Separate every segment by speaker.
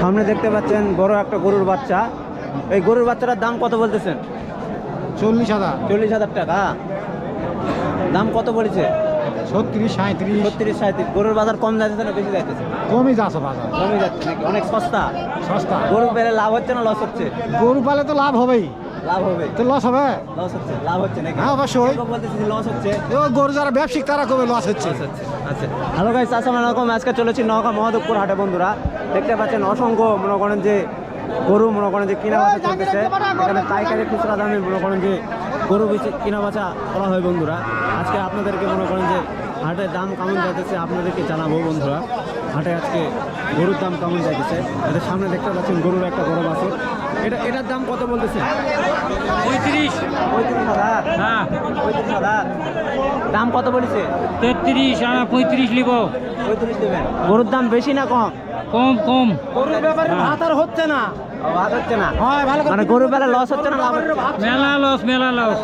Speaker 1: সামনে দেখতে পাচ্ছেন বড় একটা গরুর বাচ্চা। এই গরুর বাচ্চাটার দাম কত বলতেছেন?
Speaker 2: চল্লিশ হাজার।
Speaker 1: চল্লিশ হাজার টাকা। দাম কত বলেছে?
Speaker 2: ছত্রিশ সাঁত্রিশ
Speaker 1: ছত্রিশ সাঁত্রিশ গরুর বাজার কম যাচ্ছে না বেশি যাইতেছে?
Speaker 2: কমই যাচ্ছে বাজার।
Speaker 1: কমে যাচ্ছে নাকি? অনেক সস্তা?
Speaker 2: সস্তা।
Speaker 1: গরু পেলে লাভ হচ্ছে না লস হচ্ছে?
Speaker 2: গরু পালে তো লাভ হবেই।
Speaker 1: লাভ হবে।
Speaker 2: তো লস হবে?
Speaker 1: লস হচ্ছে লাভ হচ্ছে নাকি?
Speaker 2: হ্যাঁ, অবশ্যই।
Speaker 1: লস হচ্ছে।
Speaker 2: ও গরু যারা ব্যবসায়িক তারা কবে লস হচ্ছে?
Speaker 1: লস হচ্ছে আচ্ছা। হ্যালো গাইস আসসালামু আলাইকুম। আজকে চলেছি নওগাঁ মহাদেবপুর হাটে বন্ধুরা। দেখতে পাচ্ছেন অসংখ্য, মনে করেন যে গরু, মনে করেন যে কিনা বাচ্চা চলতেছে। এখানে পাইকারি খুচরা দামে মনে করেন যে গরু বেশি কিনা বাচ্চা করা হয় বন্ধুরা। আজকে আপনাদেরকে মনে করেন যে হাটের দাম কেমন যাইতেছে আপনাদেরকে জানাব বন্ধুরা। হাটে আজকে গরুর দাম কেমন যাইতেছে? এদের সামনে দেখতে পাচ্ছেন গরুর একটা বড় বাছুর এটা এটার দাম কত বলতেছে?
Speaker 3: পঁয়ত্রিশ।
Speaker 1: পঁয়ত্রিশ হাজার।
Speaker 3: হ্যাঁ।
Speaker 1: পঁয়ত্রিশ হাজার। দাম কত বলেছে?
Speaker 3: তেত্রিশ আমি পঁয়ত্রিশ নিব।
Speaker 1: পঁয়ত্রিশ দেবেন গরুর দাম বেশি না কম?
Speaker 3: কম কম।
Speaker 2: গরুর ব্যাপারে
Speaker 3: হ্যাঁ।
Speaker 2: ভাত আর হচ্ছে না।
Speaker 1: হচ্ছে না।
Speaker 2: হয় ভালো
Speaker 1: মানে গরুর বেলা লস হচ্ছে না লাভ
Speaker 3: মেলা লস মেলা লস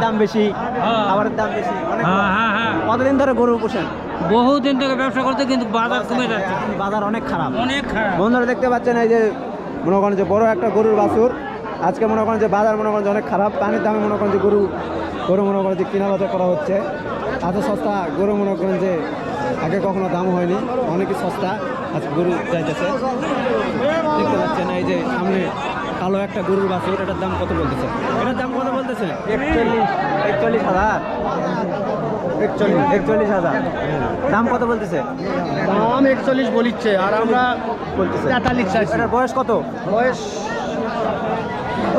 Speaker 1: দাম বেশি।
Speaker 3: হ্যাঁ।
Speaker 1: খাবারের দাম বেশি। অনেক
Speaker 3: হ্যাঁ হ্যাঁ হ্যাঁ।
Speaker 1: কতদিন ধরে গরু পোষেন?
Speaker 3: বহুদিন থেকে ব্যবসা করতে কিন্তু বাজার কমে যাচ্ছে।
Speaker 1: বাজার অনেক খারাপ।
Speaker 3: অনেক খারাপ।
Speaker 1: বন্ধুরা দেখতে পাচ্ছেন এই যে মনে করেন যে বড় একটা গরুর বাছুর। আজকে মনে করেন যে বাজার মনে করেন যে অনেক খারাপ। পানির দামে মনে করেন যে গরু গরু মনে করেন যে কিনা বাজার করা হচ্ছে। এত সস্তা গরু মনে করেন যে আগে কখনো দাম হয়নি। অনেকই সস্তা আজকে গরু যাইতেছে। দেখতে পাচ্ছেন এই যে সামনে কালো একটা গরুর বাছুর। এটার দাম কত বলতেছে? এটার দাম কত বলতেছে? একচল্লিশ। একচল্লিশ হাজার। একচল্লিশ একচল্লিশ হাজার। দাম কত বলতেছে?
Speaker 2: দাম একচল্লিশ বলিচ্ছে আর আমরা
Speaker 1: বলতেছে।
Speaker 2: তেতাল্লিশ
Speaker 1: এটার বয়স কত?
Speaker 2: বয়স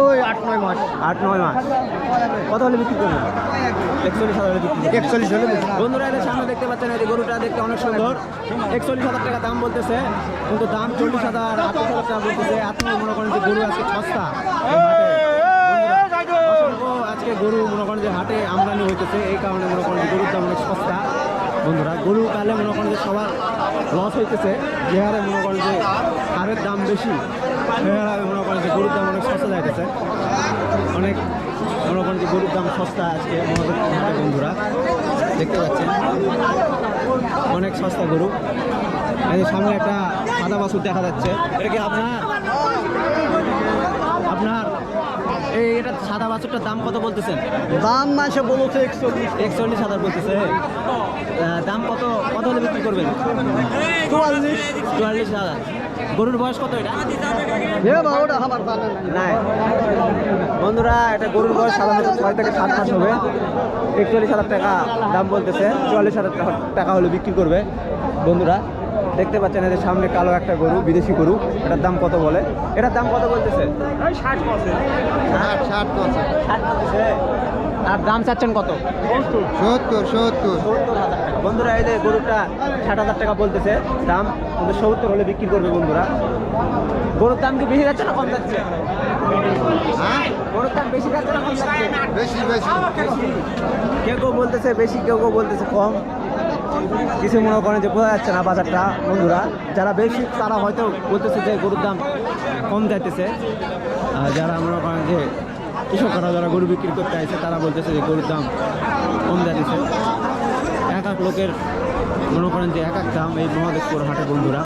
Speaker 2: ওই আট নয় মাস।
Speaker 1: আট নয় মাস। কত হলে বিক্রি করবেন? একচল্লিশ হাজার বিক্রি
Speaker 2: একচল্লিশ হলে
Speaker 1: বন্ধুরা এদের সামনে দেখতে পাচ্ছেন এই গরুটা দেখতে অনেক সুন্দর। একচল্লিশ হাজার টাকা দাম বলতেছে কিন্তু দাম চল্লিশ হাজার আটত্রিশ হাজার টাকা বলতেছে। আপনি মনে করেন যে গরু আজকে সস্তা এই হাটে। বন্ধুরা, অসংখ্য আজকে গরু মনে করেন যে হাটে আমদানি হইতেছে, এই কারণে মনে করেন গরুর দাম অনেক সস্তা। বন্ধুরা, গরু কালে মনে করেন যে সবার লস হইতেছে যে হারে মনে করেন যে হারের দাম বেশি সে হারে মনে করেন যে গরুর দাম অনেক সস্তা যাইতেছে। অনেক মনে করেন যে গরুর দাম সস্তা আজকে আমাদের হাটে, বন্ধুরা, দেখতে পাচ্ছেন। অনেক সস্তা গরু। এই সামনে একটা সাদা বাছুর দেখা যাচ্ছে। এটা কি আপনার? আপনার? সাদা বাছুরটার দাম কত বলতেছেন?
Speaker 2: দাম মাসে বলছে একচল্লিশ।
Speaker 1: একচল্লিশ হাজার বলতেছে। দাম কত কত হলে বিক্রি করবেন?
Speaker 2: চুয়াল্লিশ।
Speaker 1: চুয়াল্লিশ হাজার। গরুর বয়স কত এটা?
Speaker 2: নাই।
Speaker 1: বন্ধুরা এটা গরুর বয়স সাধারণত ছয় থেকে সাত মাস হবে। একচল্লিশ হাজার টাকা দাম বলতেছে। চুয়াল্লিশ হাজার টাকা হলে বিক্রি করবে। বন্ধুরা দেখতে পাচ্ছেন এদের সামনে কালো একটা গরু বিদেশি গরু। এটার দাম কত বলে? এটার দাম কত বলতেছে? আর দাম চাচ্ছেন কত?
Speaker 2: সত্তর। সত্তর
Speaker 1: সত্তর। হাজার টাকা। বন্ধুরা এদের গরুটা ষাট হাজার টাকা বলতেছে দাম সত্তর হলে বিক্রি করবে বন্ধুরা। গরুর দাম কি বেশি যাচ্ছে না কম যাচ্ছে?
Speaker 2: হ্যাঁ?
Speaker 1: গরুর দাম বেশি যাচ্ছে না কম যাচ্ছে?
Speaker 2: বেশি বেশি।
Speaker 1: কেউ কেউ বলতেছে বেশি কেউ কেউ বলতেছে কম। কিছু মনে করেন যে বোঝা যাচ্ছে না বাজারটা, বন্ধুরা। যারা বেশি, তারা হয়তো বলতেছে যে গরুর দাম কম যাইতেছে। আর যারা মনে করেন যে কৃষকরা যারা গরু বিক্রি করতে আসছে তারা বলতেছে যে গরুর দাম কম যাইতেছে। এক এক লোকের মনে করেন যে এক এক দাম এই মহাদেশপুর হাটে, বন্ধুরা।